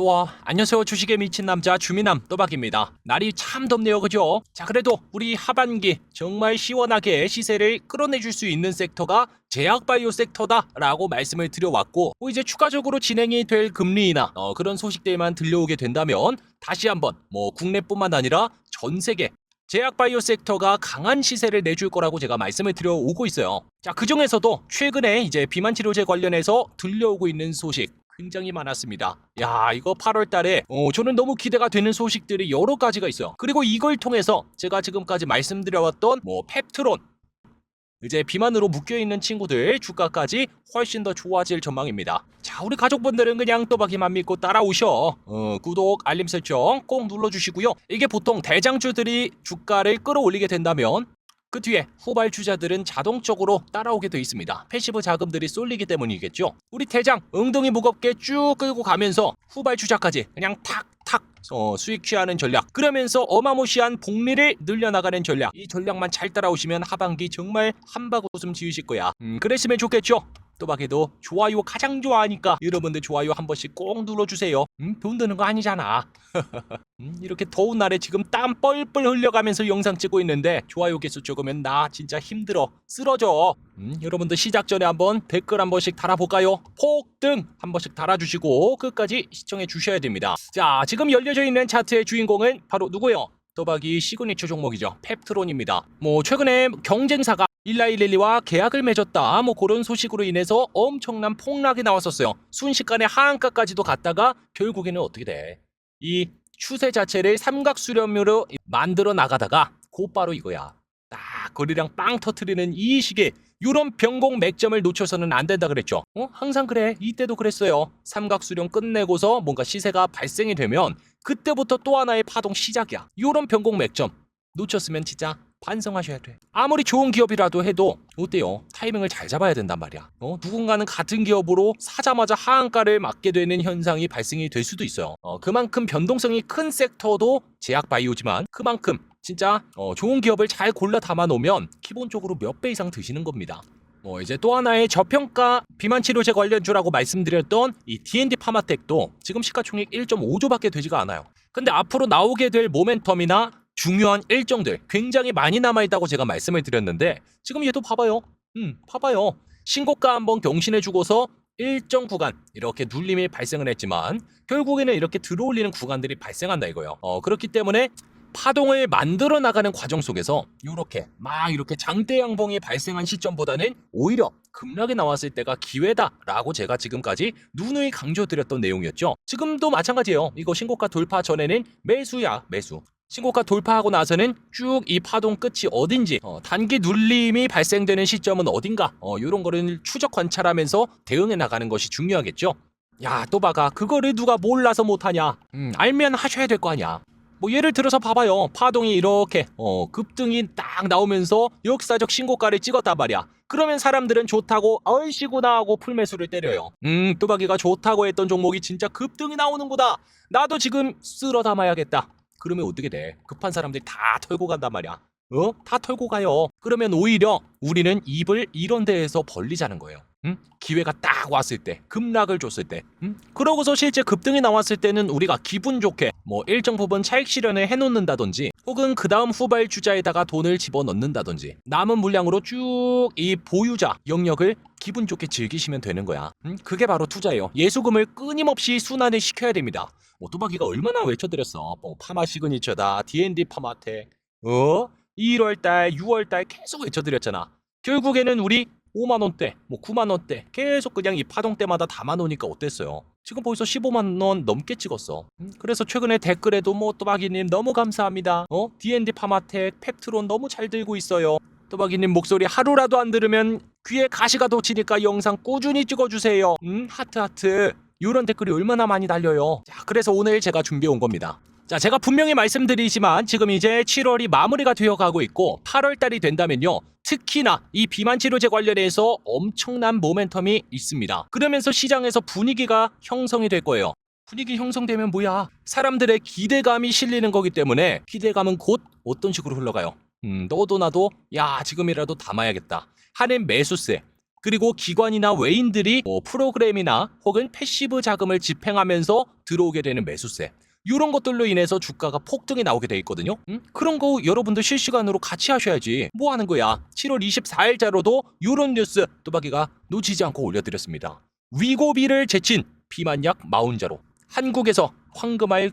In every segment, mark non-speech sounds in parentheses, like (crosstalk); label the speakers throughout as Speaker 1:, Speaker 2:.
Speaker 1: 또 안녕하세요 주식에 미친 남자 주미남 또박입니다. 날이 참 덥네요 그죠? 자 그래도 우리 하반기 정말 시원하게 시세를 끌어내줄 수 있는 섹터가 제약바이오 섹터다라고 말씀을 드려왔고 뭐 이제 추가적으로 진행이 될 금리나 어, 그런 소식들만 들려오게 된다면 다시 한번 뭐 국내뿐만 아니라 전 세계 제약바이오 섹터가 강한 시세를 내줄 거라고 제가 말씀을 드려오고 있어요. 자, 그 중에서도 최근에 이제 비만 치료제 관련해서 들려오고 있는 소식 굉장히 많았습니다. 야, 이거 8월 달에 어, 저는 너무 기대가 되는 소식들이 여러 가지가 있어요. 그리고 이걸 통해서 제가 지금까지 말씀드려왔던 뭐 펩트론 이제 비만으로 묶여있는 친구들 주가까지 훨씬 더 좋아질 전망입니다. 자, 우리 가족분들은 그냥 또박이만 믿고 따라오셔. 어, 구독, 알림 설정 꼭 눌러주시고요. 이게 보통 대장주들이 주가를 끌어올리게 된다면 그 뒤에 후발주자들은 자동적으로 따라오게 돼 있습니다. 패시브 자금들이 쏠리기 때문이겠죠. 우리 대장 엉덩이 무겁게 쭉 끌고 가면서 후발주자까지 그냥 탁탁 어, 수익 취하는 전략. 그러면서 어마무시한 복리를 늘려나가는 전략. 이 전략만 잘 따라오시면 하반기 정말 한바구 웃음 지으실 거야. 음, 그랬으면 좋겠죠. 또박에도 좋아요 가장 좋아하니까 여러분들 좋아요 한 번씩 꼭 눌러주세요. 음, 돈 드는 거 아니잖아. (laughs) 음, 이렇게 더운 날에 지금 땀 뻘뻘 흘려가면서 영상 찍고 있는데 좋아요 개수 적으면 나 진짜 힘들어 쓰러져. 음, 여러분들 시작 전에 한번 댓글 한 번씩 달아볼까요? 폭등 한 번씩 달아주시고 끝까지 시청해 주셔야 됩니다. 자 지금 열려져 있는 차트의 주인공은 바로 누구요? 또박이 시그니처 종목이죠. 펩트론입니다. 뭐 최근에 경쟁사가 일라일릴리와 계약을 맺었다. 뭐 그런 소식으로 인해서 엄청난 폭락이 나왔었어요. 순식간에 하한가까지도 갔다가 결국에는 어떻게 돼? 이 추세 자체를 삼각수렴으로 만들어 나가다가 곧바로 이거야. 딱 거리랑 빵 터트리는 이 시기에 이런 변공 맥점을 놓쳐서는 안 된다 그랬죠. 어? 항상 그래. 이때도 그랬어요. 삼각수렴 끝내고서 뭔가 시세가 발생이 되면 그때부터 또 하나의 파동 시작이야. 이런 변공 맥점 놓쳤으면 진짜 반성하셔야 돼. 아무리 좋은 기업이라도 해도 어때요? 타이밍을 잘 잡아야 된단 말이야. 어? 누군가는 같은 기업으로 사자마자 하한가를 맞게 되는 현상이 발생이 될 수도 있어요. 어, 그만큼 변동성이 큰 섹터도 제약 바이오지만 그만큼 진짜 어, 좋은 기업을 잘 골라 담아 놓으면 기본적으로 몇 배 이상 드시는 겁니다. 뭐 이제 또 하나의 저평가 비만 치료제 관련주라고 말씀드렸던 이 D&D 파마텍도 지금 시가총액 1.5조밖에 되지가 않아요. 근데 앞으로 나오게 될 모멘텀이나 중요한 일정들 굉장히 많이 남아 있다고 제가 말씀을 드렸는데 지금 얘도 봐봐요. 음, 봐봐요. 신고가 한번 경신해 주고서 일정 구간 이렇게 눌림이 발생을 했지만 결국에는 이렇게 들어올리는 구간들이 발생한다 이거예요. 어, 그렇기 때문에 파동을 만들어 나가는 과정 속에서 이렇게 막 이렇게 장대 양봉이 발생한 시점보다는 오히려 급락이 나왔을 때가 기회다라고 제가 지금까지 누누이 강조드렸던 내용이었죠. 지금도 마찬가지예요. 이거 신고가 돌파 전에는 매수야 매수. 신고가 돌파하고 나서는 쭉 이 파동 끝이 어딘지 어, 단기 눌림이 발생되는 시점은 어딘가 어, 이런 거를 추적 관찰하면서 대응해 나가는 것이 중요하겠죠. 야 또바가 그거를 누가 몰라서 못하냐? 음, 알면 하셔야 될 거 아니야. 뭐 예를 들어서 봐봐요. 파동이 이렇게 어, 급등이 딱 나오면서 역사적 신고가를 찍었단 말이야. 그러면 사람들은 좋다고 얼씨구나 하고 풀매수를 때려요. 음, 뚜바기가 좋다고 했던 종목이 진짜 급등이 나오는구나. 나도 지금 쓸어 담아야겠다. 그러면 어떻게 돼? 급한 사람들이 다 털고 간단 말이야. 어? 다 털고 가요. 그러면 오히려 우리는 입을 이런 데에서 벌리자는 거예요. 응? 기회가 딱 왔을 때, 급락을 줬을 때, 응? 그러고서 실제 급등이 나왔을 때는 우리가 기분 좋게 뭐 일정 부분 차익 실현을 해놓는다든지, 혹은 그 다음 후발 주자에다가 돈을 집어넣는다든지, 남은 물량으로 쭉 이 보유자 영역을 기분 좋게 즐기시면 되는 거야. 응? 그게 바로 투자예요. 예수금을 끊임없이 순환을 시켜야 됩니다. 오토바기가 얼마나 외쳐드렸어. 뭐 파마 시그니처다, D&D 파마텍, 어? 1월달, 6월달 계속 외쳐드렸잖아. 결국에는 우리 5만 원대, 뭐 9만 원대 계속 그냥 이 파동 때마다 담아놓으니까 어땠어요? 지금 벌써 15만 원 넘게 찍었어. 음, 그래서 최근에 댓글에도 뭐 또박이님 너무 감사합니다. 어? D&D 파마텍, 펩트론 너무 잘 들고 있어요. 또박이님 목소리 하루라도 안 들으면 귀에 가시가 돋치니까 영상 꾸준히 찍어주세요. 음, 하트 하트. 이런 댓글이 얼마나 많이 달려요. 자, 그래서 오늘 제가 준비해 온 겁니다. 자, 제가 분명히 말씀드리지만 지금 이제 7월이 마무리가 되어 가고 있고 8월 달이 된다면요. 특히나 이 비만 치료제 관련해서 엄청난 모멘텀이 있습니다. 그러면서 시장에서 분위기가 형성이 될 거예요. 분위기 형성되면 뭐야? 사람들의 기대감이 실리는 거기 때문에 기대감은 곧 어떤 식으로 흘러가요? 음, 너도 나도 야, 지금이라도 담아야겠다. 하는 매수세. 그리고 기관이나 외인들이 뭐 프로그램이나 혹은 패시브 자금을 집행하면서 들어오게 되는 매수세. 이런 것들로 인해서 주가가 폭등이 나오게 돼 있거든요. 음? 그런 거 여러분들 실시간으로 같이 하셔야지. 뭐 하는 거야? 7월 24일자로도 이런 뉴스 또박이가 놓치지 않고 올려드렸습니다. 위고비를 제친 비만약 마운자로 한국에서 황금알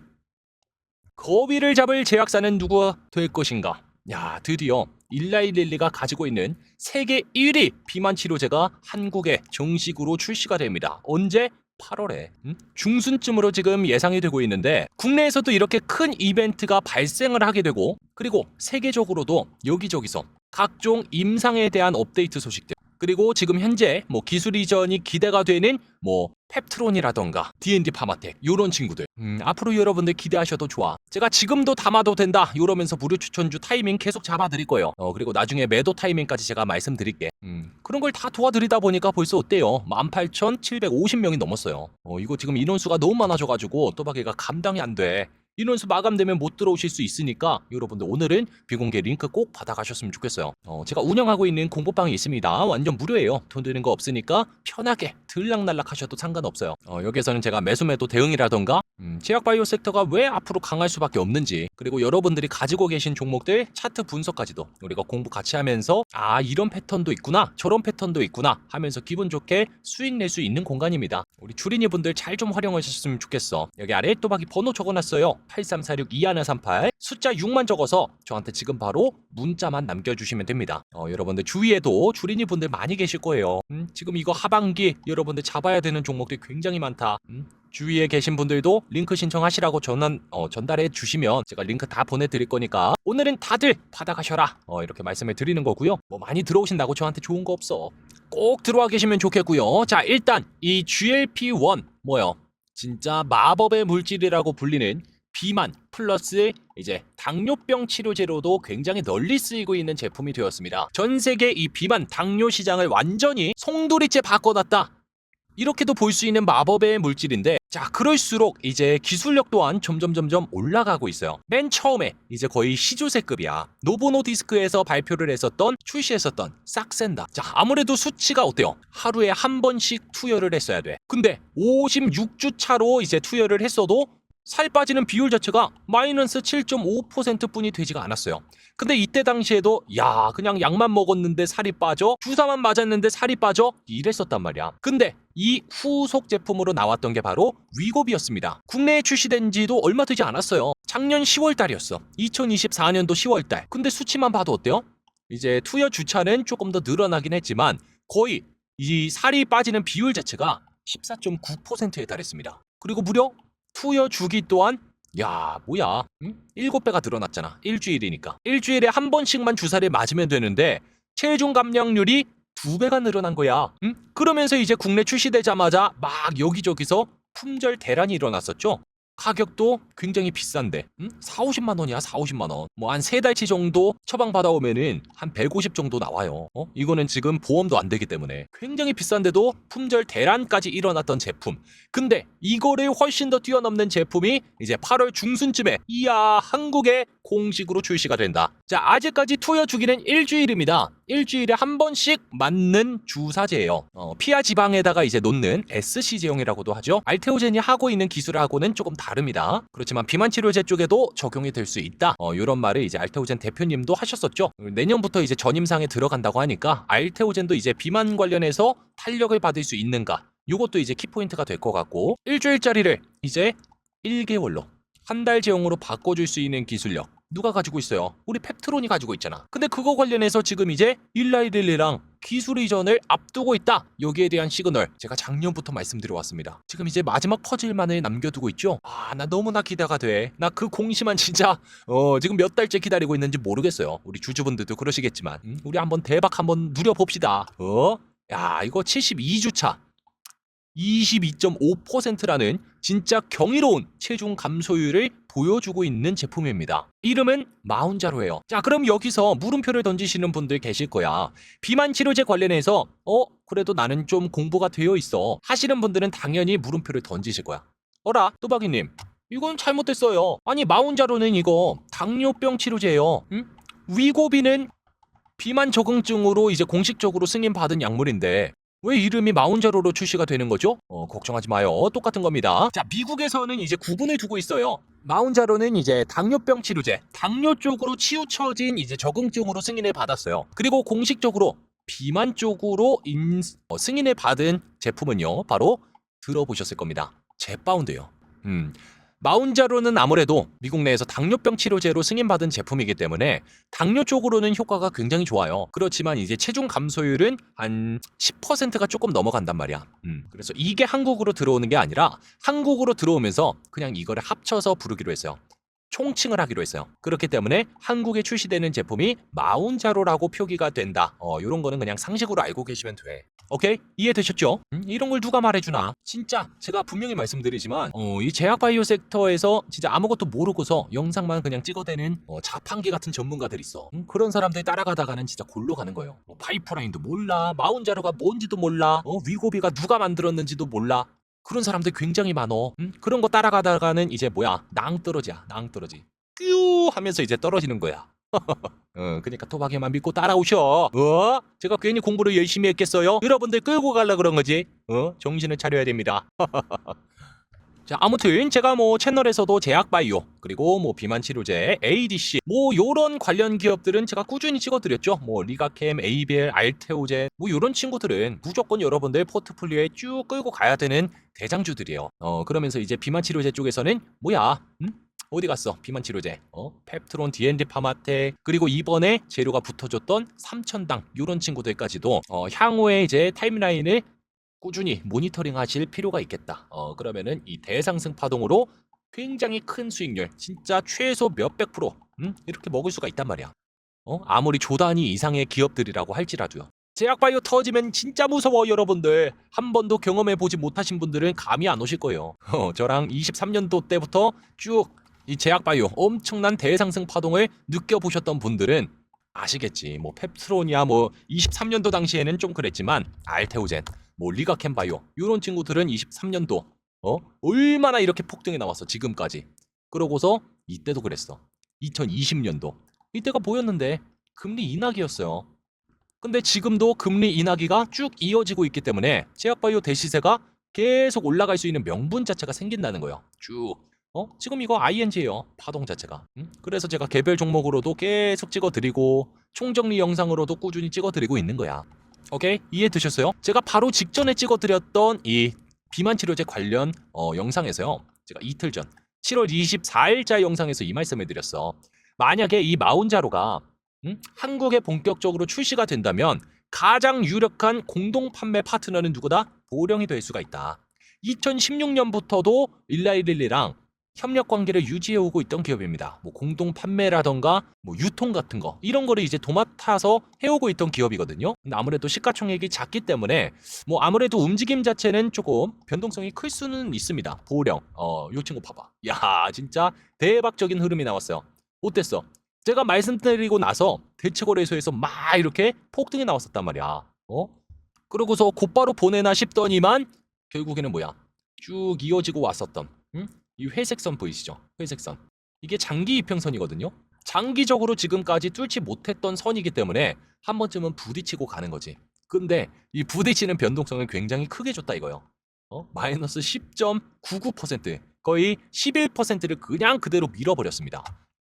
Speaker 1: 거위를 잡을 제약사는 누구가 될 것인가? 야, 드디어 일라이 릴리가 가지고 있는 세계 1위 비만 치료제가 한국에 정식으로 출시가 됩니다. 언제? 8월에 중순쯤으로 지금 예상이 되고 있는데 국내에서도 이렇게 큰 이벤트가 발생을 하게 되고 그리고 세계적으로도 여기저기서 각종 임상에 대한 업데이트 소식들 그리고 지금 현재 뭐 기술 이전이 기대가 되는 뭐 펩트론이라던가 D&D 파마텍 요런 친구들. 음, 앞으로 여러분들 기대하셔도 좋아. 제가 지금도 담아도 된다. 이러면서 무료 추천주 타이밍 계속 잡아드릴 거예요. 어 그리고 나중에 매도 타이밍까지 제가 말씀드릴게. 음, 그런 걸 다 도와드리다 보니까 벌써 어때요? 18,750명이 넘었어요. 어 이거 지금 인원수가 너무 많아져가지고 또박이가 감당이 안돼 인원수 마감되면 못 들어오실 수 있으니까 여러분들 오늘은 비공개 링크 꼭 받아가셨으면 좋겠어요. 어, 제가 운영하고 있는 공부방이 있습니다. 완전 무료예요. 돈 드는 거 없으니까 편하게 들락날락 하셔도 상관없어요. 어, 여기에서는 제가 매수매도 대응이라던가 음, 제약바이오 섹터가 왜 앞으로 강할 수밖에 없는지 그리고 여러분들이 가지고 계신 종목들 차트 분석까지도 우리가 공부 같이 하면서 아 이런 패턴도 있구나 저런 패턴도 있구나 하면서 기분 좋게 수익 낼 수 있는 공간입니다. 우리 주린이 분들 잘 좀 활용하셨으면 좋겠어. 여기 아래에 또박이 번호 적어놨어요. 8346-2138 숫자 6만 적어서 저한테 지금 바로 문자만 남겨주시면 됩니다. 어, 여러분들 주위에도 주린이 분들 많이 계실 거예요. 음, 지금 이거 하반기 여러분들 잡아야 되는 종목들이 굉장히 많다. 음, 주위에 계신 분들도 링크 신청하시라고 전환 어, 전달해 주시면 제가 링크 다 보내드릴 거니까 오늘은 다들 받아가셔라 어, 이렇게 말씀을 드리는 거고요. 뭐 많이 들어오신다고 저한테 좋은 거 없어. 꼭 들어와 계시면 좋겠고요. 자 일단 이 GLP-1 뭐요? 진짜 마법의 물질이라고 불리는 비만 플러스 이제 당뇨병 치료제로도 굉장히 널리 쓰이고 있는 제품이 되었습니다. 전 세계 이 비만 당뇨 시장을 완전히 송두리째 바꿔놨다. 이렇게도 볼 수 있는 마법의 물질인데 자 그럴수록 이제 기술력 또한 점점 점점 올라가고 있어요. 맨 처음에 이제 거의 시조새급이야. 노보노디스크에서 발표를 했었던 출시했었던 싹센다. 자 아무래도 수치가 어때요? 하루에 한 번씩 투여를 했어야 돼. 근데 56주 차로 이제 투여를 했어도 살 빠지는 비율 자체가 마이너스 7.5% 뿐이 되지가 않았어요. 근데 이때 당시에도 야 그냥 약만 먹었는데 살이 빠져 주사만 맞았는데 살이 빠져 이랬었단 말이야. 근데 이 후속 제품으로 나왔던 게 바로 위고비였습니다. 국내에 출시된 지도 얼마 되지 않았어요. 작년 10월 달이었어. 2024년도 10월 달. 근데 수치만 봐도 어때요? 이제 투여 주차는 조금 더 늘어나긴 했지만 거의 이 살이 빠지는 비율 자체가 14.9%에 달했습니다. 그리고 무려 투여 주기 또한 야 뭐야 응? 7배가 늘어났잖아 일주일이니까 일주일에 한 번씩만 주사를 맞으면 되는데 체중 감량률이 두 배가 늘어난 거야 응? 그러면서 이제 국내 출시되자마자 막 여기저기서 품절 대란이 일어났었죠 가격도 굉장히 비싼데 응? 4, 50만 원이야 4, 50만 원 뭐 한 세 달치 정도 처방 받아오면은 한 150 정도 나와요 어? 이거는 지금 보험도 안 되기 때문에 굉장히 비싼데도 품절 대란까지 일어났던 제품 근데 이거를 훨씬 더 뛰어넘는 제품이 이제 8월 중순쯤에 이야 한국에 공식으로 출시가 된다. 자 아직까지 투여 주기는 일주일입니다. 일주일에 한 번씩 맞는 주사제예요. 어, 피하 지방에다가 이제 놓는 SC 제형이라고도 하죠. 알테오젠이 하고 있는 기술하고는 조금 다 릅니다. 그렇지만 비만 치료제 쪽에도 적용이 될 수 있다. 어, 이런 말을 이제 알테오젠 대표님도 하셨었죠. 내년부터 이제 전임상에 들어간다고 하니까 알테오젠도 이제 비만 관련해서 탄력을 받을 수 있는가? 이것도 이제 키포인트가 될 것 같고 일주일짜리를 이제 1개월로 한 달 제형으로 바꿔줄 수 있는 기술력 누가 가지고 있어요? 우리 펩트론이 가지고 있잖아. 근데 그거 관련해서 지금 이제 일라이릴리랑 기술 이전을 앞두고 있다. 여기에 대한 시그널 제가 작년부터 말씀드려왔습니다. 지금 이제 마지막 퍼즐만을 남겨두고 있죠. 아 나 너무나 기대가 돼. 나 그 공시만 진짜 어 지금 몇 달째 기다리고 있는지 모르겠어요. 우리 주주분들도 그러시겠지만 음? 우리 한번 대박 한번 누려봅시다. 어? 야 이거 72주 차 22.5%라는 진짜 경이로운 체중 감소율을 보여주고 있는 제품입니다. 이름은 마운자로예요. 자, 그럼 여기서 물음표를 던지시는 분들 계실 거야. 비만 치료제 관련해서 어, 그래도 나는 좀 공부가 되어 있어. 하시는 분들은 당연히 물음표를 던지실 거야. 어라, 또박이 님. 이건 잘못됐어요. 아니, 마운자로는 이거 당뇨병 치료제예요. 응? 위고비는 비만 적응증으로 이제 공식적으로 승인받은 약물인데 왜 이름이 마운자로로 출시가 되는 거죠? 어, 걱정하지 마요. 똑같은 겁니다. 자, 미국에서는 이제 구분을 두고 있어요. 마운자로는 이제 당뇨병 치료제, 당뇨 쪽으로 치우쳐진 이제 적응증으로 승인을 받았어요. 그리고 공식적으로 비만 쪽으로 인, 어, 승인을 받은 제품은요, 바로 들어보셨을 겁니다. 제파운드요. 음. 마운자로는 아무래도 미국 내에서 당뇨병 치료제로 승인받은 제품이기 때문에 당뇨 쪽으로는 효과가 굉장히 좋아요. 그렇지만 이제 체중 감소율은 한 10%가 조금 넘어간단 말이야. 음, 그래서 이게 한국으로 들어오는 게 아니라 한국으로 들어오면서 그냥 이거를 합쳐서 부르기로 했어요. 총칭을 하기로 했어요. 그렇기 때문에 한국에 출시되는 제품이 마운자로라고 표기가 된다. 어, 이런 거는 그냥 상식으로 알고 계시면 돼. 오케이? 이해되셨죠? 음, 이런 걸 누가 말해주나? 진짜 제가 분명히 말씀드리지만 어, 이 제약바이오 섹터에서 진짜 아무것도 모르고서 영상만 그냥 찍어대는 어, 자판기 같은 전문가들 있어. 음, 그런 사람들 따라가다가는 진짜 골로 가는 거예요. 뭐 파이프라인도 몰라, 마운자로가 뭔지도 몰라, 어, 위고비가 누가 만들었는지도 몰라. 그런 사람들 굉장히 많어. 음? 그런 거 따라가다가는 이제 뭐야 낭떠러지야 낭떠러지. 뀨 하면서 이제 떨어지는 거야. (laughs) 어, 그러니까 토박이만 믿고 따라오셔. 어? 제가 괜히 공부를 열심히 했겠어요? 여러분들 끌고 가려 그런 거지. 어? 정신을 차려야 됩니다. (laughs) 자, 아무튼 제가 뭐 채널에서도 제약바이오 그리고 뭐 비만 치료제, ADC 뭐 요런 관련 기업들은 제가 꾸준히 찍어 드렸죠. 뭐 리가캠, 에이벨, 알테오젠 뭐 요런 친구들은 무조건 여러분들 포트폴리오에 쭉 끌고 가야 되는 대장주들이에요. 어 그러면서 이제 비만 치료제 쪽에서는 뭐야? 음? 어디 갔어? 비만 치료제. 어? 펩트론, DND 파마텍 그리고 이번에 재료가 붙어줬던 삼천당 요런 친구들까지도 어, 향후에 이제 타임라인을 꾸준히 모니터링 하실 필요가 있겠다. 어, 그러면은 이 대상승 파동으로 굉장히 큰 수익률, 진짜 최소 몇백 프로, 음? 이렇게 먹을 수가 있단 말이야. 어? 아무리 조단위 이상의 기업들이라고 할지라도요. 제약바이오 터지면 진짜 무서워 여러분들 한 번도 경험해 보지 못하신 분들은 감이 안 오실 거예요 어, 저랑 23년도 때부터 쭉 이 제약바이오 엄청난 대상승 파동을 느껴보셨던 분들은 아시겠지 뭐 펩트론이야 뭐 23년도 당시에는 좀 그랬지만 알테오젠 뭐 리가캠바이오 이런 친구들은 23년도 어 얼마나 이렇게 폭등이 나왔어 지금까지 그러고서 이때도 그랬어 2020년도 이때가 보였는데 금리 인하기였어요 근데 지금도 금리 인하기가 쭉 이어지고 있기 때문에 제약바이오 대시세가 계속 올라갈 수 있는 명분 자체가 생긴다는 거예요 쭉 어? 지금 이거 ING예요. 파동 자체가. 음? 그래서 제가 개별 종목으로도 계속 찍어드리고 총정리 영상으로도 꾸준히 찍어드리고 있는 거야. 오케이? 이해 되셨어요? 제가 바로 직전에 찍어드렸던 이 비만 치료제 관련 어, 영상에서요. 제가 이틀 전 7월 24일자 영상에서 이 말씀을 드렸어. 만약에 이 마운자로가 음? 한국에 본격적으로 출시가 된다면 가장 유력한 공동 판매 파트너는 누구다? 보령이 될 수가 있다. 2016년부터도 일라이릴리랑 협력 관계를 유지해 오고 있던 기업입니다. 뭐 공동 판매라던가 뭐 유통 같은 거 이런 거를 이제 도맡아서 해오고 있던 기업이거든요. 근데 아무래도 시가총액이 작기 때문에 뭐 아무래도 움직임 자체는 조금 변동성이 클 수는 있습니다. 보령, 어, 요 친구 봐봐. 야, 진짜 대박적인 흐름이 나왔어요. 어땠어? 제가 말씀드리고 나서 대체거래소에서 막 이렇게 폭등이 나왔었단 말이야. 어? 그러고서 곧바로 보내나 싶더니만 결국에는 뭐야? 쭉 이어지고 왔었던 응? 이 회색 선 보이시죠? 회색 선. 이게 장기 이평선이거든요. 장기적으로 지금까지 뚫지 못했던 선이기 때문에 한 번쯤은 부딪히고 가는 거지. 근데 이 부딪히는 변동성을 굉장히 크게 줬다 이거요. 어? 마이너스 10.99% 거의 11%를 그냥 그대로 밀어버렸습니다.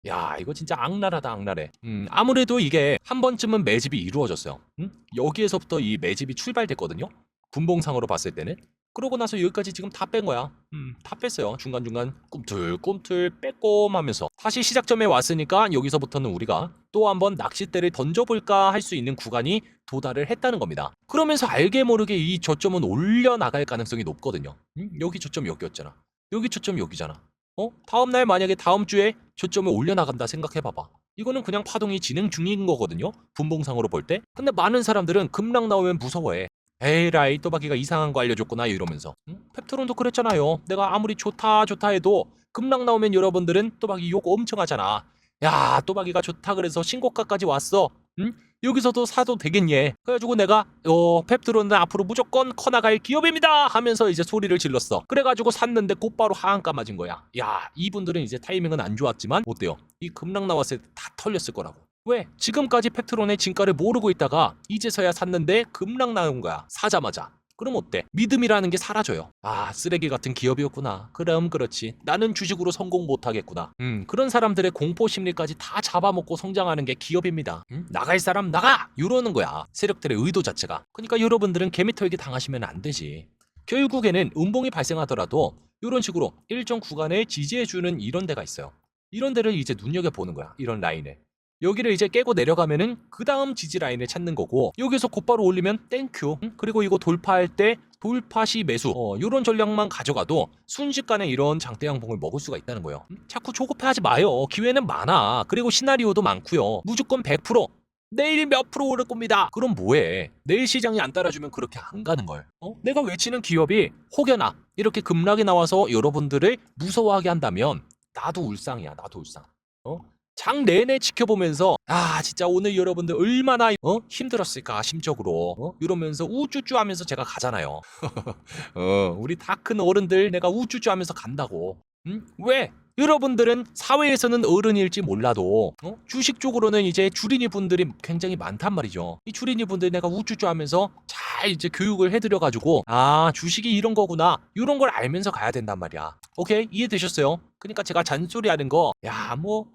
Speaker 1: 야 이거 진짜 악랄하다 악랄해. 음, 아무래도 이게 한 번쯤은 매집이 이루어졌어요. 음? 여기에서부터 이 매집이 출발됐거든요. 분봉상으로 봤을 때는. 그러고 나서 여기까지 지금 다 뺀 거야. 음, 다 뺐어요. 중간중간 꿈틀꿈틀 빼꼼하면서 다시 시작점에 왔으니까 여기서부터는 우리가 또 한번 낚싯대를 던져볼까 할 수 있는 구간이 도달을 했다는 겁니다. 그러면서 알게 모르게 이 저점은 올려 나갈 가능성이 높거든요. 음? 여기 저점 여기였잖아. 여기 저점 여기잖아. 어? 다음 날 만약에 다음 주에 저점을 올려 나간다 생각해 봐봐. 이거는 그냥 파동이 진행 중인 거거든요. 분봉상으로 볼 때. 근데 많은 사람들은 급락 나오면 무서워해. 에이라이 또박이가 이상한 거 알려줬구나 이러면서. 응? 펩트론도 그랬잖아요. 내가 아무리 좋다 좋다 해도 급락 나오면 여러분들은 또박이 욕 엄청 하잖아. 야 또박이가 좋다 그래서 신고가까지 왔어. 응? 여기서도 사도 되겠니? 그래가지고 내가 어 펩트론은 앞으로 무조건 커나갈 기업입니다 하면서 이제 소리를 질렀어. 그래가지고 샀는데 곧바로 하한가 맞은 거야. 야 이분들은 이제 타이밍은 안 좋았지만 어때요? 이 급락 나왔을 때 다 털렸을 거라고 왜? 지금까지 팩트론의 진가를 모르고 있다가 이제서야 샀는데 급락 나온 거야. 사자마자. 그럼 어때? 믿음이라는 게 사라져요. 아, 쓰레기 같은 기업이었구나. 그럼 그렇지. 나는 주식으로 성공 못 하겠구나. 음, 그런 사람들의 공포 심리까지 다 잡아먹고 성장하는 게 기업입니다. 음? 나갈 사람 나가! 이러는 거야. 세력들의 의도 자체가. 그러니까 여러분들은 개미털기 당하시면 안 되지. 결국에는 음봉이 발생하더라도 이런 식으로 일정 구간을 지지해주는 이런 데가 있어요. 이런 데를 이제 눈여겨보는 거야. 이런 라인을. 여기를 이제 깨고 내려가면은 그 다음 지지 라인을 찾는 거고 여기서 곧바로 올리면 땡큐. 응? 그리고 이거 돌파할 때 돌파 시 매수. 어, 이런 전략만 가져가도 순식간에 이런 장대 양봉을 먹을 수가 있다는 거예요. 응? 자꾸 조급해하지 마요. 기회는 많아. 그리고 시나리오도 많고요. 무조건 100% 내일 몇 프로 오를 겁니다. 그럼 뭐해? 내일 시장이 안 따라주면 그렇게 안 가는 걸. 어? 내가 외치는 기업이 혹여나 이렇게 급락이 나와서 여러분들을 무서워하게 한다면 나도 울상이야. 나도 울상. 어? 장 내내 지켜보면서 아 진짜 오늘 여러분들 얼마나 어? 힘들었을까 심적으로 어? 이러면서 우쭈쭈 하면서 제가 가잖아요 (laughs) 어, 우리 다 큰 어른들 내가 우쭈쭈 하면서 간다고 응? 왜? 여러분들은 사회에서는 어른일지 몰라도 어? 주식 쪽으로는 이제 주린이 분들이 굉장히 많단 말이죠. 이 주린이 분들 내가 우쭈쭈 하면서 잘 이제 교육을 해드려 가지고 아 주식이 이런 거구나 이런 걸 알면서 가야 된단 말이야. 오케이 이해되셨어요? 그러니까 제가 잔소리하는 거 야 뭐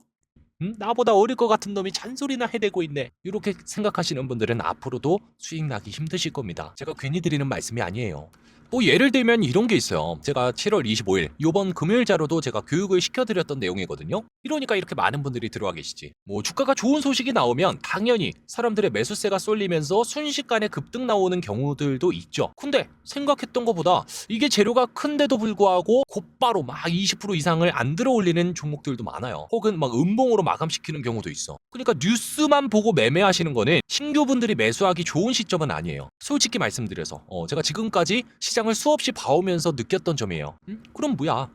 Speaker 1: 음? 나보다 어릴 것 같은 놈이 잔소리나 해대고 있네. 이렇게 생각하시는 분들은 앞으로도 수익 나기 힘드실 겁니다. 제가 괜히 드리는 말씀이 아니에요. 뭐 예를 들면 이런 게 있어요. 제가 7월 25일 요번 금요일자로도 제가 교육을 시켜드렸던 내용이거든요. 이러니까 이렇게 많은 분들이 들어와 계시지. 뭐 주가가 좋은 소식이 나오면 당연히 사람들의 매수세가 쏠리면서 순식간에 급등 나오는 경우들도 있죠. 근데 생각했던 것보다 이게 재료가 큰데도 불구하고 곧바로 막 20% 이상을 안 들어 올리는 종목들도 많아요. 혹은 막 음봉으로 마감시키는 경우도 있어. 그러니까 뉴스만 보고 매매하시는 거는 신규분들이 매수하기 좋은 시점은 아니에요. 솔직히 말씀드려서 어, 제가 지금까지 시 장을 수없이 봐오면서 느꼈던 점이에요. 음? 그럼 뭐야?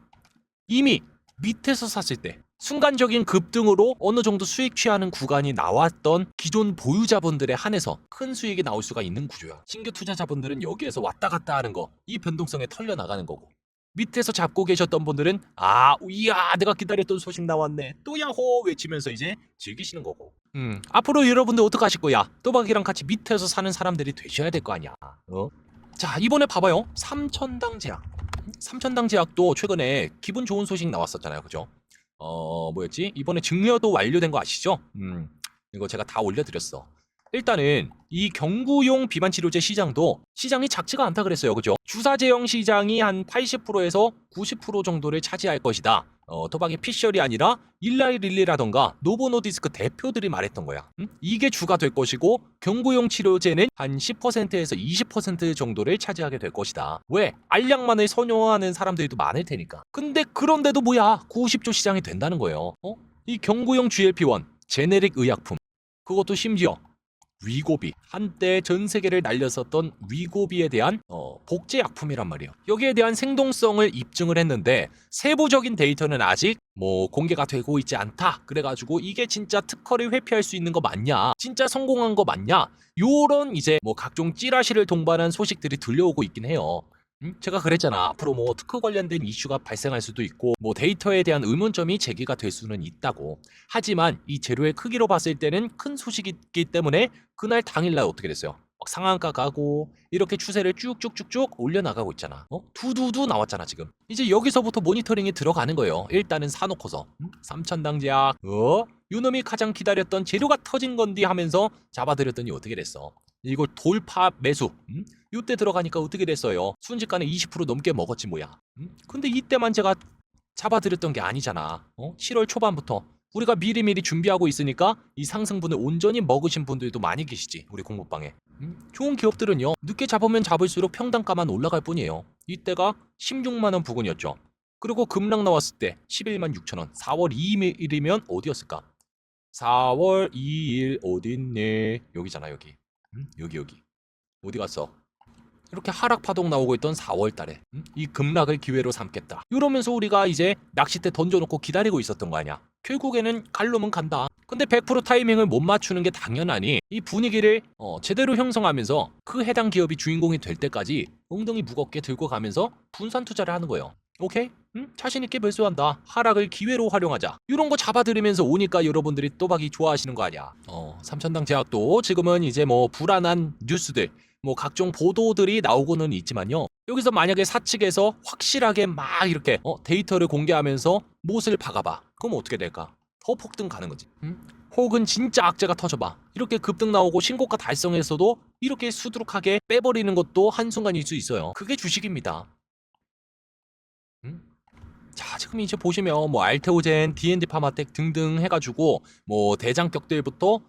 Speaker 1: 이미 밑에서 샀을 때 순간적인 급등으로 어느 정도 수익 취하는 구간이 나왔던 기존 보유자분들에 한해서 큰 수익이 나올 수가 있는 구조야. 신규 투자자분들은 여기에서 왔다 갔다 하는 거, 이 변동성에 털려 나가는 거고. 밑에서 잡고 계셨던 분들은 아, 이야, 내가 기다렸던 소식 나왔네. 또 야호 외치면서 이제 즐기시는 거고. 음, 앞으로 여러분들 어떡하실 거야? 또박이랑 같이 밑에서 사는 사람들이 되셔야 될 거 아니야. 어? 자, 이번에 봐봐요. 삼천당 제약. 삼천당 제약도 최근에 기분 좋은 소식 나왔었잖아요. 그죠? 어, 뭐였지? 이번에 증여도 완료된 거 아시죠? 음, 이거 제가 다 올려드렸어. 일단은 이 경구용 비만 치료제 시장도 시장이 작지가 않다 그랬어요. 그죠? 주사 제형 시장이 한 80%에서 90% 정도를 차지할 것이다. 어, 도박의 피셜이 아니라 일라이 릴리라던가 노보노디스크 대표들이 말했던 거야. 음? 이게 주가 될 것이고 경구용 치료제는 한 10%에서 20% 정도를 차지하게 될 것이다. 왜? 알약만을 선호하는 사람들도 많을 테니까. 근데 그런데도 뭐야? 90조 시장이 된다는 거예요. 어? 이 경구용 GLP-1 제네릭 의약품 그것도 심지어 위고비 한때 전 세계를 날렸었던 위고비에 대한 어, 복제 약품이란 말이에요. 여기에 대한 생동성을 입증을 했는데 세부적인 데이터는 아직 뭐 공개가 되고 있지 않다. 그래가지고 이게 진짜 특허를 회피할 수 있는 거 맞냐? 진짜 성공한 거 맞냐? 요런 이제 뭐 각종 찌라시를 동반한 소식들이 들려오고 있긴 해요. 음? 제가 그랬잖아. 앞으로 뭐 특허 관련된 이슈가 발생할 수도 있고, 뭐 데이터에 대한 의문점이 제기가 될 수는 있다고. 하지만 이 재료의 크기로 봤을 때는 큰 소식이기 때문에 그날 당일날 어떻게 됐어요? 막 상한가 가고 이렇게 추세를 쭉쭉쭉쭉 올려나가고 있잖아. 어? 두두두 나왔잖아 지금. 이제 여기서부터 모니터링이 들어가는 거예요. 일단은 사놓고서 음? 삼천당제약. 어? 요놈이 가장 기다렸던 재료가 터진 건디 하면서 잡아들였더니 어떻게 됐어? 이걸 돌파 매수. 음? 이때 들어가니까 어떻게 됐어요? 순식간에 20% 넘게 먹었지 뭐야. 음? 근데 이때만 제가 잡아드렸던 게 아니잖아. 어? 7월 초반부터 우리가 미리미리 준비하고 있으니까 이 상승분을 온전히 먹으신 분들도 많이 계시지 우리 공부방에. 음? 좋은 기업들은요 늦게 잡으면 잡을수록 평단가만 올라갈 뿐이에요. 이때가 16만 원 부근이었죠. 그리고 급락 나왔을 때 11만 6천 원. 4월 2일이면 어디였을까? 4월 2일 어딨니? 여기잖아 여기. 음? 여기 여기. 어디 갔어? 이렇게 하락 파동 나오고 있던 4월 달에 음? 이 급락을 기회로 삼겠다. 이러면서 우리가 이제 낚싯대 던져놓고 기다리고 있었던 거 아니야. 결국에는 갈 놈은 간다. 근데 100% 타이밍을 못 맞추는 게 당연하니 이 분위기를 어, 제대로 형성하면서 그 해당 기업이 주인공이 될 때까지 엉덩이 무겁게 들고 가면서 분산 투자를 하는 거예요. 오케이? 음? 자신 있게 매수한다. 하락을 기회로 활용하자. 이런 거 잡아들이면서 오니까 여러분들이 또박이 좋아하시는 거 아니야. 어, 삼천당 제약도 지금은 이제 뭐 불안한 뉴스들, 뭐 각종 보도들이 나오고는 있지만요. 여기서 만약에 사측에서 확실하게 막 이렇게 어, 데이터를 공개하면서 못을 박아봐. 그럼 어떻게 될까? 더 폭등 가는 거지. 음? 혹은 진짜 악재가 터져봐. 이렇게 급등 나오고 신고가 달성했어도 이렇게 수두룩하게 빼버리는 것도 한순간일 수 있어요. 그게 주식입니다. 음? 자, 지금 이제 보시면 뭐 알테오젠, D&D 파마텍 등등 해가지고 뭐 대장격들부터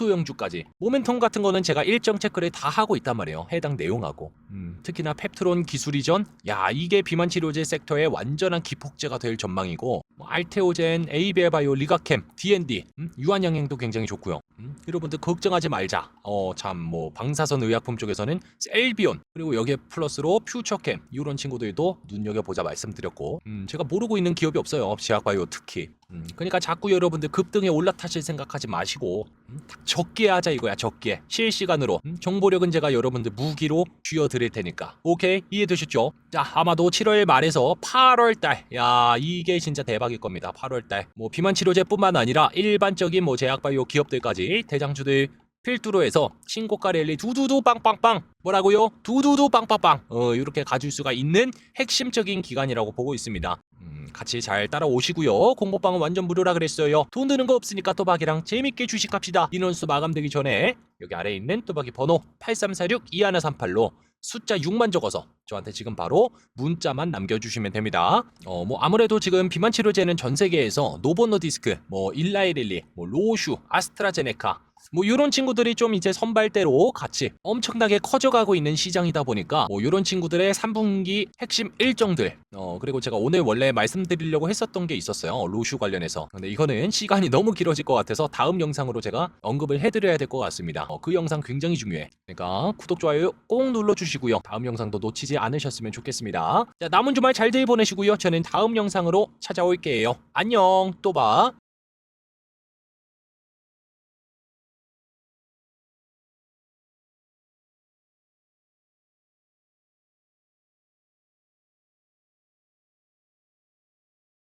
Speaker 1: 중소형주까지 모멘텀 같은 거는 제가 일정 체크를 다 하고 있단 말이에요. 해당 내용하고. 음, 특히나 펩트론 기술 이전, 야 이게 비만 치료제 섹터의 완전한 기폭제가 될 전망이고 뭐 알테오젠, 에이베바이오, 리가캠, D&D, 음, 유한양행도 굉장히 좋고요. 음, 여러분들 걱정하지 말자. 어 참 뭐 방사선 의약품 쪽에서는 셀비온 그리고 여기에 플러스로 퓨처캠 이런 친구들도 눈여겨 보자 말씀드렸고 음, 제가 모르고 있는 기업이 없어요. 지학바이오 특히. 음, 그러니까 자꾸 여러분들 급등에 올라타실 생각하지 마시고 음, 딱 적게 하자 이거야 적게. 실시간으로. 음, 정보력은 제가 여러분들 무기로 쥐어드릴 테니까. 오케이? 이해되셨죠? 자 아마도 7월 말에서 8월달. 야 이게 진짜 대박일 겁니다. 8월달. 뭐 비만 치료제뿐만 아니라 일반적인 뭐 제약바이오 기업들까지 대장주들 필두로 해서 신고가 랠리 두두두 빵빵빵 뭐라고요? 두두두 빵빵빵 어 이렇게 가질 수가 있는 핵심적인 기간이라고 보고 있습니다. 음, 같이 잘 따라오시고요. 공모방은 완전 무료라 그랬어요. 돈 드는 거 없으니까 또박이랑 재밌게 주식합시다. 인원수 마감되기 전에 여기 아래에 있는 또박이 번호 8346-2138로 숫자 6만 적어서 저한테 지금 바로 문자만 남겨주시면 됩니다. 어, 뭐 아무래도 지금 비만 치료제는 전 세계에서 노보노디스크, 뭐 일라이릴리, 뭐 로슈, 아스트라제네카 뭐 이런 친구들이 좀 이제 선발대로 같이 엄청나게 커져가고 있는 시장이다 보니까 뭐 이런 친구들의 3분기 핵심 일정들 어 그리고 제가 오늘 원래 말씀드리려고 했었던 게 있었어요 로슈 관련해서. 근데 이거는 시간이 너무 길어질 것 같아서 다음 영상으로 제가 언급을 해드려야 될 것 같습니다. 어, 그 영상 굉장히 중요해. 그러니까 구독 좋아요 꼭 눌러주시고요. 다음 영상도 놓치지 않으셨으면 좋겠습니다. 자 남은 주말 잘들 보내시고요. 저는 다음 영상으로 찾아올게요. 안녕. 또봐